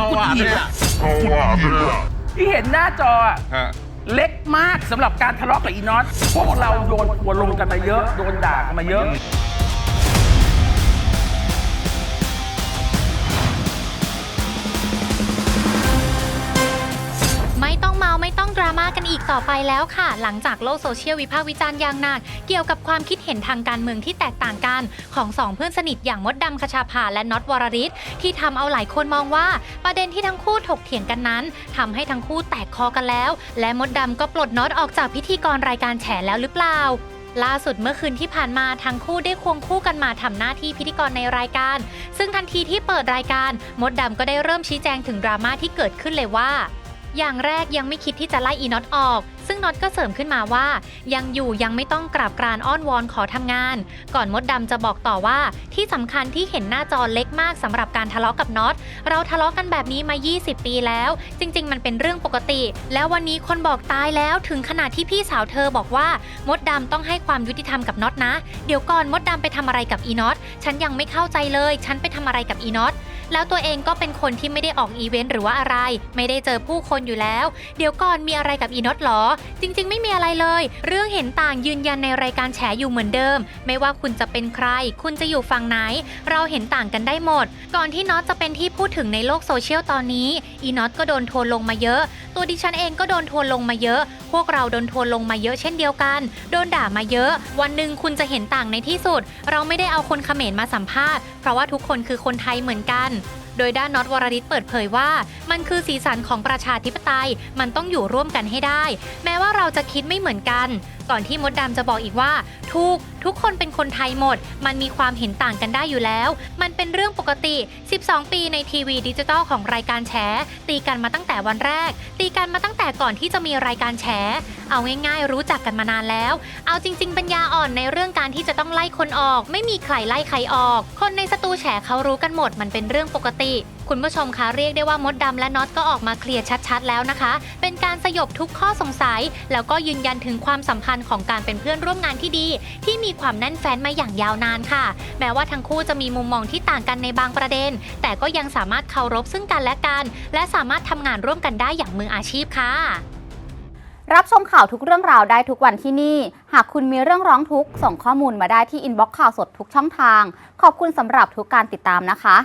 คือคุณทีมอะที่เห็นหน้าจออะฮะ เล็กมากสำหรับการทะเลาะกับอีน็อตพวกเราโดนทัวร์ลงกันมาเยอะ โดนด่ากันมาเยอะ กต่อไปแล้วค่ะ หลังจากโลกโซเชียลวิพากษ์วิจารณ์อย่างหนักเกี่ยวกับความคิดเห็นทางการเมืองที่แตกต่างกัน ของสองเพื่อนสนิทอย่างมดดำคชาภาและน็อตวรริศที่ทำเอาหลายคนมองว่า ประเด็นที่ทั้งคู่ถกเถียงกันนั้นทำให้ทั้งคู่แตกคอกันแล้ว และมดดำก็ปลดน็อตออกจากพิธีกรรายการแฉแล้วหรือเปล่าล่าสุดเมื่อคืนที่ผ่านมาทั้งคู่ได้ควงคู่กันมาทำหน้าที่พิธีกรในรายการ ซึ่งทันทีที่เปิดรายการ มดดำก็ได้เริ่มชี้แจงถึงดราม่าที่เกิดขึ้นเลยว่า อย่างแรกยังไม่คิดที่จะไล่อีน็อตออก ซึ่งน็อตก็เสริมขึ้นมาว่า ยังอยู่ยังไม่ต้องกราบกรานอ้อนวอนขอทำงาน ก่อนมดดำจะบอกต่อว่า ที่สำคัญที่เห็นหน้าจอเล็กมากสำหรับการทะเลาะกับน็อต เราทะเลาะกันแบบนี้มา 20 ปีแล้ว จริง ๆ มันเป็นเรื่องปกติ แล้ววันนี้คนบอกตายแล้วถึงขนาดที่พี่สาวเธอบอกว่า มดดำต้องให้ความยุติธรรมกับน็อตนะ เดี๋ยวก่อนมดดำไปทำอะไรกับอีน็อตฉันยังไม่เข้าใจเลย ฉันไปทำอะไรกับอีน็อต แล้วตัวเองก็เป็นคนที่ไม่ได้ออกอีเวนต์หรือว่าอะไร ไม่ได้เจอผู้คนอยู่แล้ว เดี๋ยวก่อนมีอะไรกับอีน็อตหรอ จริง ๆ ไม่มีอะไรเลย เรื่องเห็นต่างยืนยันในรายการแฉอยู่เหมือนเดิม ไม่ว่าคุณจะเป็นใคร คุณจะอยู่ฝั่งไหน เราเห็นต่างกันได้หมด ก่อนที่น็อตจะเป็นที่พูดถึงในโลกโซเชียลตอนนี้อีน็อตก็โดนทัวลงมาเยอะ ตัวดิฉันเองก็โดนทัวลงมาเยอะ พวกเราโดนทัวลงมาเยอะเช่นเดียวกัน โดนด่ามาเยอะ วันหนึ่งคุณจะเห็นต่างในที่สุด เราไม่ได้เอาคนเขมรมาสัมภาษณ์เพราะว่าทุกคนคือคนไทยเหมือนกัน โดยด้านน็อตวรริศเปิดเผยว่า มันคือสีสันของประชาธิปไตย มันต้องอยู่ร่วมกันให้ได้ แม้ว่าเราจะคิดไม่เหมือนกัน ก่อนที่มดดำจะบอกอีกว่าทุกทุกคนเป็นคนไทยหมด มันมีความเห็นต่างกันได้อยู่แล้ว มันเป็นเรื่องปกติ 12 ปีในทีวีดิจิตอลของรายการแฉตีกันมาตั้งแต่วันแรก ตีกันมาตั้งแต่ก่อนที่จะมีรายการแฉเอาง่ายๆ รู้จักกันมานานแล้ว เอาจริง ๆ ปัญญาอ่อนในเรื่องการที่จะต้องไล่คนออก ไม่มีใครไล่ใครออก คนในสตูแฉเขารู้กันหมดมันเป็นเรื่องปกติ คุณผู้ชมคะเรียกได้ว่ามดดำและน็อตก็ออกมาเคลียร์ชัดๆ แล้วนะคะ เป็นการสยบทุกข้อสงสัย แล้วก็ยืนยันถึงความสัมพันธ์ของการเป็นเพื่อนร่วมงานที่ดี ที่มีความแน่นแฟ้นมาอย่างยาวนานค่ะ แม้ว่าทั้งคู่จะมีมุมมองที่ต่างกันในบางประเด็น แต่ก็ยังสามารถเคารพซึ่งกันและกัน และสามารถทำงานร่วมกันได้อย่างมืออาชีพค่ะ รับชมข่าวทุกเรื่องราวได้ทุกวันที่นี่ หากคุณมีเรื่องร้องทุกข์ส่งข้อมูลมาได้ที่อินบ็อกซ์ข่าวสดทุกช่องทาง ขอบคุณสำหรับทุกการติดตามนะคะ